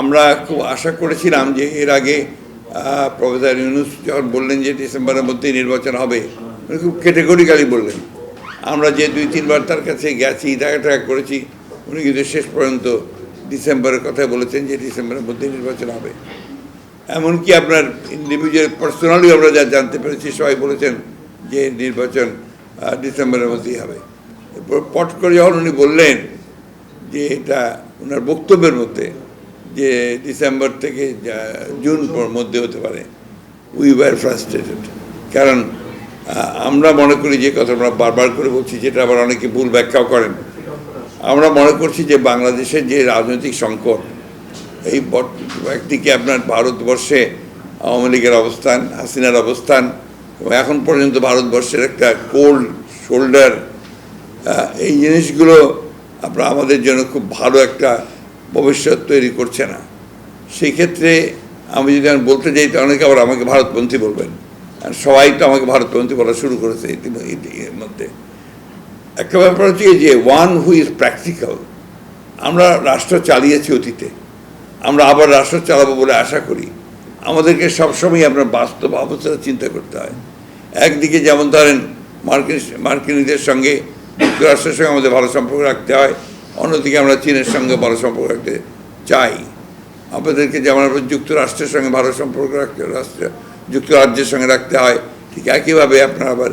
আমরা খুব আশা করেছিলাম যে এর আগে প্রফেসর ইউনুস যখন বললেন যে ডিসেম্বরের মধ্যেই নির্বাচন হবে খুব ক্যাটেগরিক্যালি বললেন। আমরা যে দুই, তিনবার তার কাছে গেছি, দেখা টাকা করেছি, উনি কিন্তু শেষ পর্যন্ত ডিসেম্বরের কথা বলেছেন যে ডিসেম্বরের মধ্যে নির্বাচন হবে। এমনকি আপনার ইন্ডিভিজুয়াল পার্সোনালি আমরা যা জানতে পেরেছি, সবাই বলেছেন যে নির্বাচন ডিসেম্বরের মধ্যেই হবে। এরপর পট করে যখন উনি বললেন যে এটা ওনার বক্তব্যের মধ্যে যে ডিসেম্বর থেকে জুন মধ্যে হতে পারে। উই ওয়ার ফ্রাস্ট্রেটেড কারণ আমরা মনে করি যে কথা আমরা বারবার করে বলছি, যেটা আবার অনেকে ভুল ব্যাখ্যাও করেন। আমরা মনে করছি যে বাংলাদেশের যে রাজনৈতিক সংকট, এই একদিকে আপনার ভারতবর্ষে আওয়ামী লীগের অবস্থান, হাসিনার অবস্থান এখন পর্যন্ত ভারতবর্ষের একটা কোল্ড শোল্ডার এই জিনিসগুলো আপনার আমাদের জন্য খুব ভালো একটা ভবিষ্যৎ তৈরি করছে না। সেই ক্ষেত্রে আমি যদি আমি বলতে যাই, তো অনেকে আবার আমাকে ভারতপন্থী বলবেন। আর সবাই তো আমাকে ভারতপন্থী বলা শুরু করেছে এর মধ্যে একটা ব্যাপার হচ্ছে যে ওয়ান হু ইজ প্র্যাকটিক্যাল আমরা রাষ্ট্র চালিয়েছি অতীতে। আমরা আবার রাষ্ট্র চালাবো বলে আশা করি। আমাদেরকে সবসময় আপনার বাস্তব অবস্থাটা চিন্তা করতে হয়। একদিকে যেমন ধরেন, মার্কিন, মার্কিনীদের সঙ্গে যুক্তরাষ্ট্রের সঙ্গে আমাদের ভালো সম্পর্ক রাখতে হয়। অন্যদিকে আমরা চীনের সঙ্গে ভালো সম্পর্ক রাখতে চাই। আমাদেরকে যেমন যুক্তরাষ্ট্রের সঙ্গে ভালো সম্পর্ক রাখতে রাষ্ট্র যুক্তরাজ্যের সঙ্গে রাখতে হয়, ঠিক একইভাবে আপনার আবার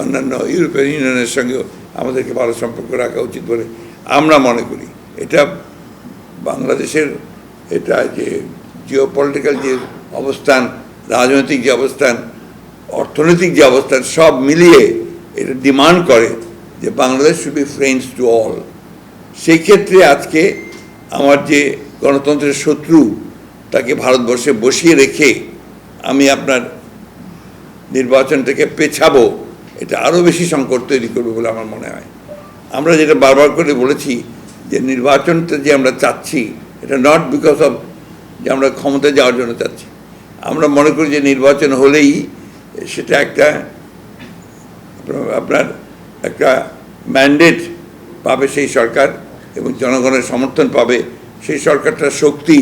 অন্যান্য ইউরোপিয়ান ইউনিয়নের সঙ্গেও আমাদেরকে ভালো সম্পর্ক রাখা উচিত বলে আমরা মনে করি। এটা বাংলাদেশের এটা যে জিও পলিটিক্যাল যে অবস্থান, রাজনৈতিক যে অবস্থান, অর্থনৈতিক যে অবস্থান, সব মিলিয়ে এটা ডিমান্ড করে যে Bangladesh should be friends to all সেই ক্ষেত্রে আজকে আমার যে গণতন্ত্রের শত্রু তাকে ভারতবর্ষে বসিয়ে রেখে আমি আপনার নির্বাচনটাকে পেছাবো, এটা আরও বেশি সংকট তৈরি করবে বলে আমার মনে হয়। আমরা যেটা বারবার করে বলেছি যে নির্বাচনটা যে আমরা চাচ্ছি, এটা নট বিকজ অফ যে আমরা ক্ষমতায় যাওয়ার জন্য চাচ্ছি। আমরা মনে করি যে নির্বাচন হলেই সেটা একটা আপনার- একটা ম্যান্ডেট পাবে সেই সরকার। এবং জনগণের সমর্থন পাবে, সেই সরকারটার শক্তি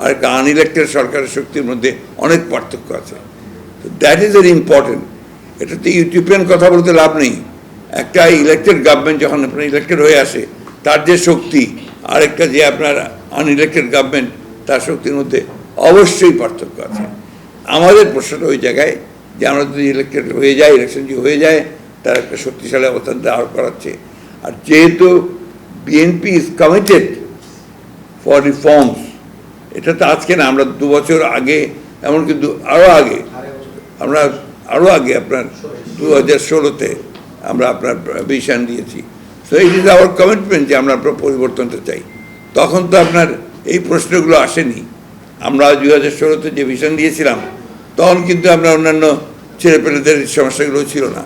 আর একটা আনইলেক্টেড সরকারের শক্তির মধ্যে অনেক পার্থক্য আছে। তো দ্যাট ইজ ভেরি ইম্পর্টেন্ট এটাতে ইউটিউবিয়ান কথা বলতে লাভ নেই। একটা ইলেক্টেড গভর্নমেন্ট যখন আপনার ইলেক্টেড হয়ে আসে, তার যে শক্তি আর একটা যে আপনার আনইলেক্টেড গভর্নমেন্ট তার শক্তির মধ্যে অবশ্যই পার্থক্য আছে। আমাদের প্রশ্নটা ওই জায়গায় যে আমরা যদি ইলেকটেড হয়ে যাই ইলেকশন যদি হয়ে যায়, তার একটা শক্তিশালী অবস্থান দাঁড় করাচ্ছে। আর যেহেতু BNP is committed for reforms এটা তো আজকে না, আমরা দু বছর আগে, এমনকি আরও আগে, আমরা আরও আগে আপনার দু হাজার ষোলোতে আমরা আপনার ভিশন দিয়েছি। So it is our commitment যে আমরা আপনার পরিবর্তনটা চাই। তখন তো আপনার এই প্রশ্নগুলো আসেনি। আমরা দু হাজার ষোলোতে যে ভিশন দিয়েছিলাম, তখন কিন্তু আমরা অন্যান্য ছেলেপেলেদের সমস্যাগুলো ছিল না।